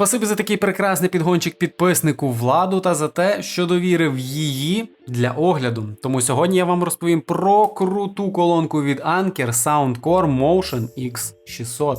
Спасибі за такий прекрасний підгончик підписнику владу та за те, що довірив її для огляду. Тому сьогодні я вам розповім про круту колонку від Anker Soundcore Motion X600.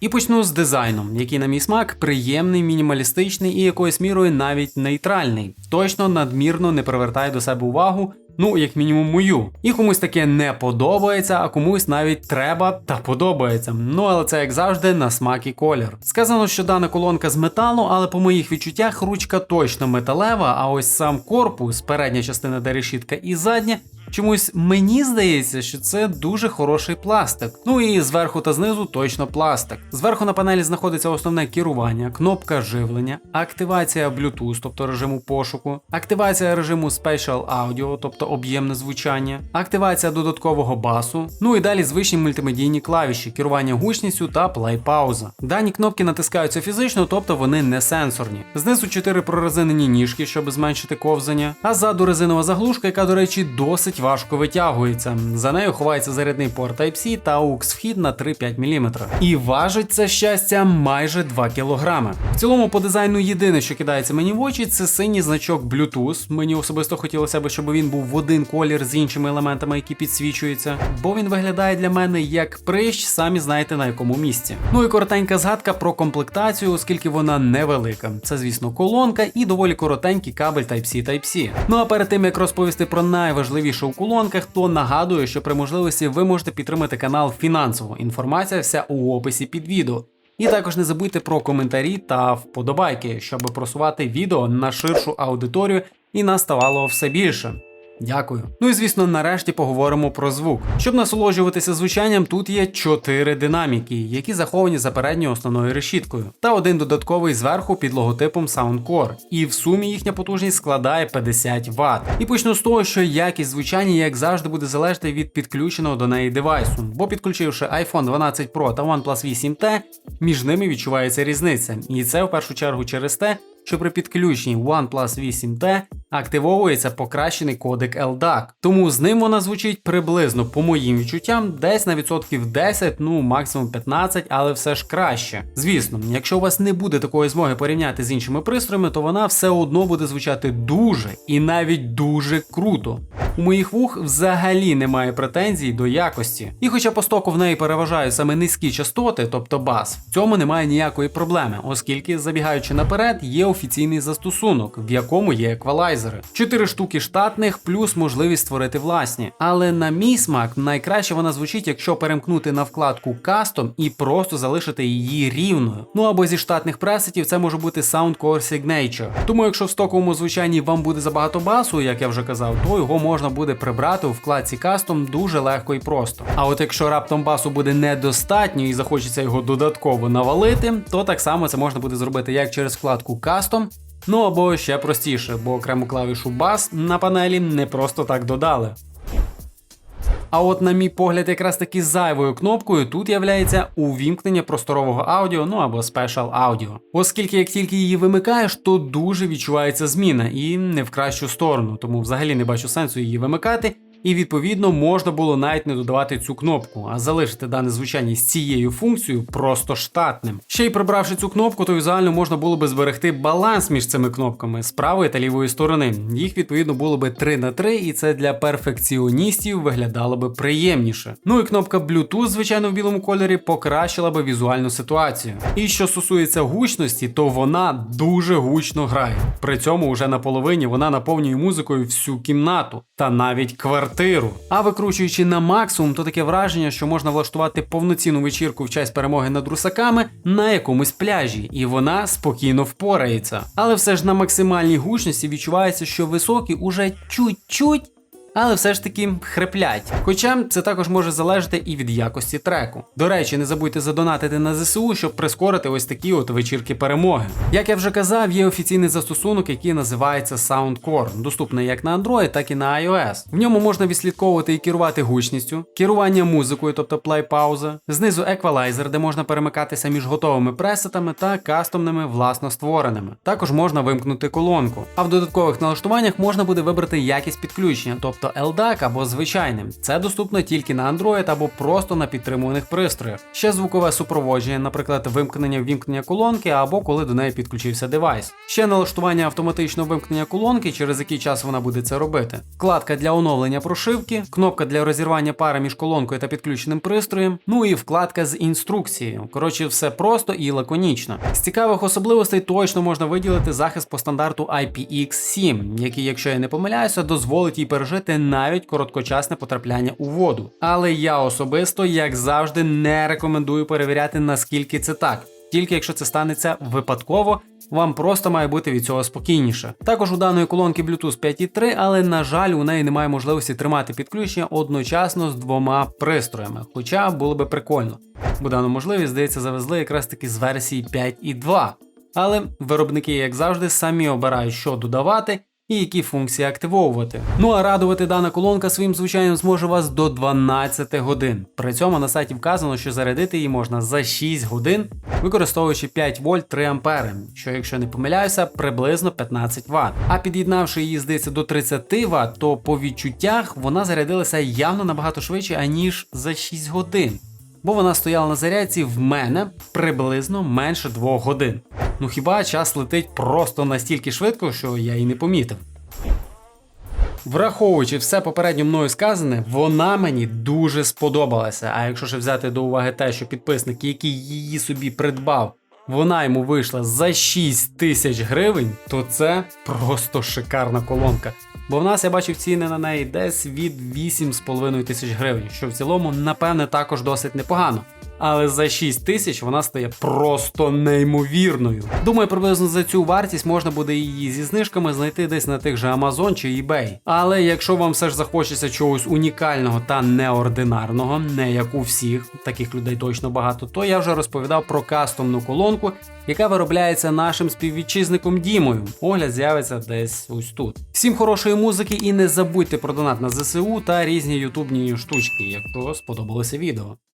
І почну з дизайном, який, на мій смак, приємний, мінімалістичний і якоюсь мірою навіть нейтральний. Точно надмірно не привертає до себе увагу. Ну, як мінімум, мою. І комусь таке не подобається, а комусь навіть треба та подобається. Ну але це як завжди на смак і колір. Сказано, що дана колонка з металу, але по моїх відчуттях ручка точно металева, а ось сам корпус, передня частина де решітка і задня, Чомусь мені здається, що це дуже хороший пластик. Ну і зверху та знизу точно пластик. Зверху на панелі знаходиться основне керування, кнопка живлення, активація Bluetooth, тобто режиму пошуку, активація режиму Special Audio, тобто об'ємне звучання, активація додаткового басу. Ну і далі звичні мультимедійні клавіші, керування гучністю та плей-пауза. Дані кнопки натискаються фізично, тобто вони не сенсорні. Знизу 4 прорезинені ніжки, щоб зменшити ковзання, а ззаду резинова заглушка, яка, до речі, досить досить важко витягується. За нею ховається зарядний порт Type-C та AUX вхід на 3-5 мм. І важить це щастя майже 2 кг. В цілому, по дизайну єдине, що кидається мені в очі, це синій значок Bluetooth. Мені особисто хотілося б, щоб він був в один колір з іншими елементами, які підсвічуються, бо він виглядає для мене як прищ, самі знаєте на якому місці. Ну і коротенька згадка про комплектацію, оскільки вона невелика. Це, звісно, колонка і доволі коротенький кабель Type-C Type-C. Ну а перед тим як розповісти про найважливішу у колонках, то нагадую, що при можливості ви можете підтримати канал фінансово. Інформація вся у описі під відео. І також не забудьте про коментарі та вподобайки, щоб просувати відео на ширшу аудиторію і нас ставало все більше. Дякую. Ну і звісно, нарешті поговоримо про звук. Щоб насолоджуватися звучанням, тут є чотири динаміки, які заховані за передньою основною решіткою, та один додатковий зверху під логотипом Soundcore. І в сумі їхня потужність складає 50 Вт. І почну з того, що якість звучання, як завжди, буде залежати від підключеного до неї девайсу, бо підключивши iPhone 12 Pro та OnePlus 8T, між ними відчувається різниця. І це в першу чергу через те, що при підключенні OnePlus 8T активовується покращений кодек LDAC. Тому з ним вона звучить приблизно, по моїм відчуттям, десь на відсотків 10, ну максимум 15, але все ж краще. Звісно, якщо у вас не буде такої змоги порівняти з іншими пристроями, то вона все одно буде звучати дуже і навіть дуже круто. У моїх вух взагалі немає претензій до якості. І хоча по стоку в неї переважають саме низькі частоти, тобто бас, в цьому немає ніякої проблеми, оскільки, забігаючи наперед, є офіційний застосунок, в якому є еквалайзери. Чотири штуки штатних, плюс можливість створити власні. Але на мій смак найкраще вона звучить, якщо перемкнути на вкладку Custom і просто залишити її рівною. Ну або зі штатних пресетів це може бути Soundcore Signature. Тому якщо в стоковому звучанні вам буде забагато басу, як я вже казав, то його можна буде прибрати у вкладці Custom дуже легко і просто. А от якщо раптом басу буде недостатньо і захочеться його додатково навалити, то так само це можна буде зробити як через вкладку Custom, ну або ще простіше, бо окрему клавішу бас на панелі не просто так додали. А от, на мій погляд, якраз таки зайвою кнопкою тут являється увімкнення просторового аудіо, ну або спешал аудіо. Оскільки як тільки її вимикаєш, то дуже відчувається зміна і не в кращу сторону, тому взагалі не бачу сенсу її вимикати і відповідно можна було навіть не додавати цю кнопку, а залишити дане звучання з цією функцією просто штатним. Ще й прибравши цю кнопку, то візуально можна було би зберегти баланс між цими кнопками з правої та лівої сторони. Їх відповідно було би 3 на 3, і це для перфекціоністів виглядало би приємніше. Ну і кнопка Bluetooth, звичайно, в білому кольорі покращила би візуальну ситуацію. І що стосується гучності, то вона дуже гучно грає. При цьому вже на половині вона наповнює музикою всю кімнату та навіть квартиру квартиру. А викручуючи на максимум, то таке враження, що можна влаштувати повноцінну вечірку в честь перемоги над русаками на якомусь пляжі, і вона спокійно впорається. Але все ж на максимальній гучності відчувається, що високі уже чуть-чуть але все ж таки хреплять. Хоча це також може залежати і від якості треку. До речі, не забудьте задонатити на ЗСУ, щоб прискорити ось такі от вечірки перемоги. Як я вже казав, є офіційний застосунок, який називається Soundcore, доступний як на Android, так і на iOS. В ньому можна відслідковувати і керувати гучністю, керування музикою, тобто плей-пауза, знизу еквалайзер, де можна перемикатися між готовими пресетами та кастомними власно створеними. Також можна вимкнути колонку. А в додаткових налаштуваннях можна буде вибрати якість підключення, тобто тобто LDAC або звичайним. Це доступно тільки на Android або просто на підтримуваних пристроях. Ще звукове супроводження, наприклад, вимкнення вімкнення колонки або коли до неї підключився девайс. Ще налаштування автоматичного вимкнення колонки, через який час вона буде це робити. Вкладка для оновлення прошивки, кнопка для розірвання пари між колонкою та підключеним пристроєм, ну і вкладка з інструкцією. Коротше, все просто і лаконічно. З цікавих особливостей точно можна виділити захист по стандарту IPX7, який, якщо я не помиляюся, дозволить їй пережити навіть короткочасне потрапляння у воду. Але я особисто, як завжди, не рекомендую перевіряти, наскільки це так. Тільки якщо це станеться випадково, вам просто має бути від цього спокійніше. Також у даної колонки Bluetooth 5.3, але на жаль, у неї немає можливості тримати підключення одночасно з двома пристроями, хоча було би прикольно. Бо дану можливість, здається, завезли якраз таки з версії 5.2. Але виробники, як завжди, самі обирають, що додавати і які функції активовувати. Ну а радувати дана колонка своїм звучанням зможе вас до 12 годин. При цьому на сайті вказано, що зарядити її можна за 6 годин, використовуючи 5 вольт 3 ампери, що, якщо не помиляюся, приблизно 15 Вт. А під'єднавши її, здається, до 30 Вт, то по відчуттях вона зарядилася явно набагато швидше, аніж за 6 годин. Бо вона стояла на зарядці в мене приблизно менше 2 годин. Ну хіба час летить просто настільки швидко, що я і не помітив. Враховуючи все попередньо мною сказане, вона мені дуже сподобалася. А якщо ще взяти до уваги те, що підписник, який її собі придбав, вона йому вийшла за 6 тисяч гривень, то це просто шикарна колонка. Бо в нас я бачив ціни на неї десь від 8,5 тисяч гривень, що в цілому, напевне, також досить непогано. Але за 6 тисяч вона стає просто неймовірною. Думаю, приблизно за цю вартість можна буде її зі знижками знайти десь на тих же Amazon чи eBay. Але якщо вам все ж захочеться чогось унікального та неординарного, не як у всіх, таких людей точно багато, то я вже розповідав про кастомну колонку, яка виробляється нашим співвітчизником Дімою. Огляд з'явиться десь ось тут. Всім хорошої музики і не забудьте про донат на ЗСУ та різні ютубні штучки, якщо сподобалося відео.